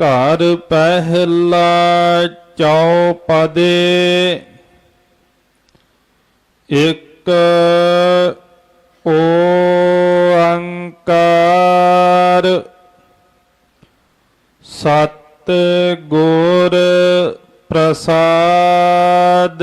ਘਰ ਪਹਿਲਾ ਚੌਪਦੇ। ਇੱਕ ਓੰਕਾਰ ਸਤ ਗੁਰ ਪ੍ਰਸਾਦ।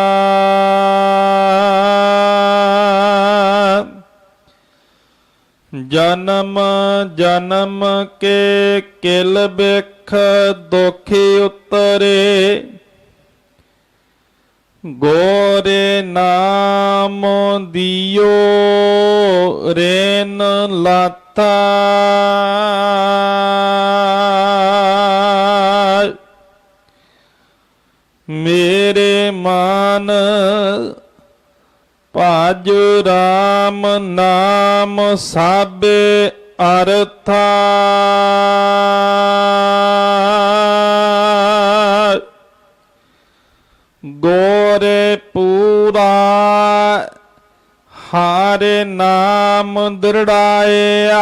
ਜਨਮ ਜਨਮ ਕੇ ਕਿਲ ਬਿਖ ਦੁਖੀ ਉਤਰੇ। ਗੋਰੇ ਨਾਮ ਦਿਓ ਰੇਨ ਲਾਥਾ ਮੇਰੇ ਮਨ ਭਜ ਰਾਮ ਨਾਮ ਸਾਬੇ ਅਰਥਾ। ਗੋਰੇ ਪੂਰਾ ਹਾਰੇ ਨਾਮ ਦ੍ਰਿੜਾਇਆ।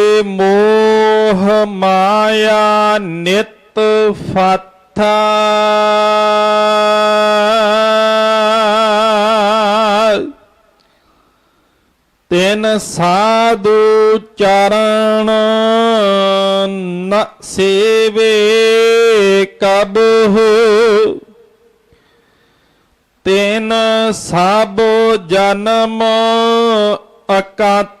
ਮੋਹ ਮਾਇਆ ਨਿਤ ਫਾਥਾ ਤਿਨ ਸਾਧੂ ਚਰਨ ਨ ਸੇਵੇ ਕਬਹੁ ਤਿਨ ਸਭ ਜਨਮ ਅਕਾਥਾ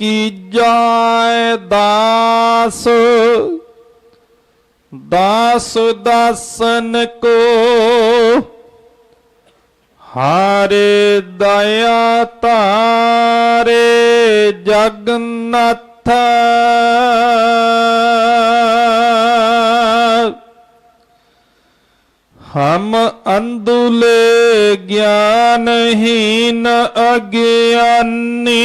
ਕੀਜੈ ਦਾਸ? ਦਾਸ ਦਾਸਨ ਕੋ ਹਾਰੇ ਦਇਆ ਤਾਰੇ ਜਗਨਨਾਥ ਹਮ ਅੰਧੁਲੇ ਗਿਆਨਹੀਨ ਅਗਿਆਨੀ।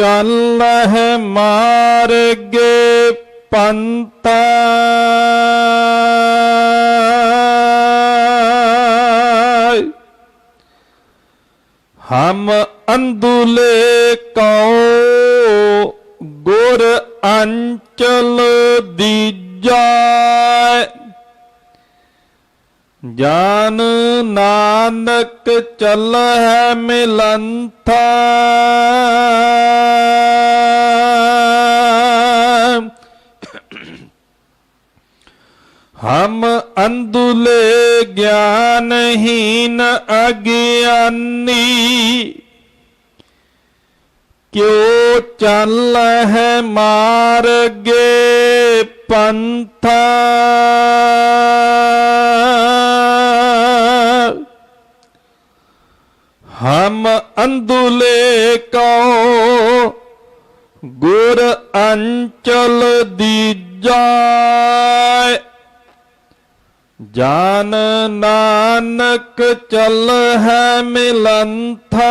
ਚੱਲ ਹੈ ਮਾਰਗੇ ਪੰਤਾ ਹਮ ਅੰਦੁਲੇ ਕਉ ਜਾਨ ਨਾਨਕ ਚੱਲ ਹੈ ਮਿਲੰਥਾ। ਹਮ ਅੰਦੁਲੇ ਗਿਆਨਹੀਨ ਅਗਿਆਨੀ ਕਿਉ ਚੱਲ ਹੈ ਮਾਰਗੇ ਪੰਥ ਹਮ ਅੰਦੁਲੇ ਕਉ ਗੁਰ ਅੰਚਲ ਦੀਜੈ ਜਾਨ ਨਾਨਕ ਚੱਲ ਹੈ ਮਿਲੰਥਾ।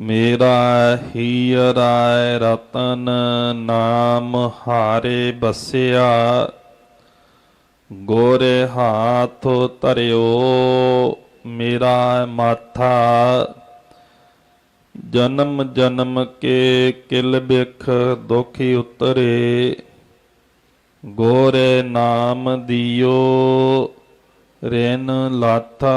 ਮੇਰਾ ਹੀਰਾ ਰਤਨ ਨਾਮ ਹਾਰੇ ਬਸਿਆ, ਗੋਰੇ ਹਾਥ ਧਰਿਓ ਮੇਰਾ ਮਾਥਾ। ਜਨਮ ਜਨਮ ਕੇ ਕਿਲ ਬਿਖ ਦੁਖੀ ਉਤਰੇ, ਗੋਰੇ ਨਾਮ ਦਿਓ ਰੇਨ ਲਾਥਾ।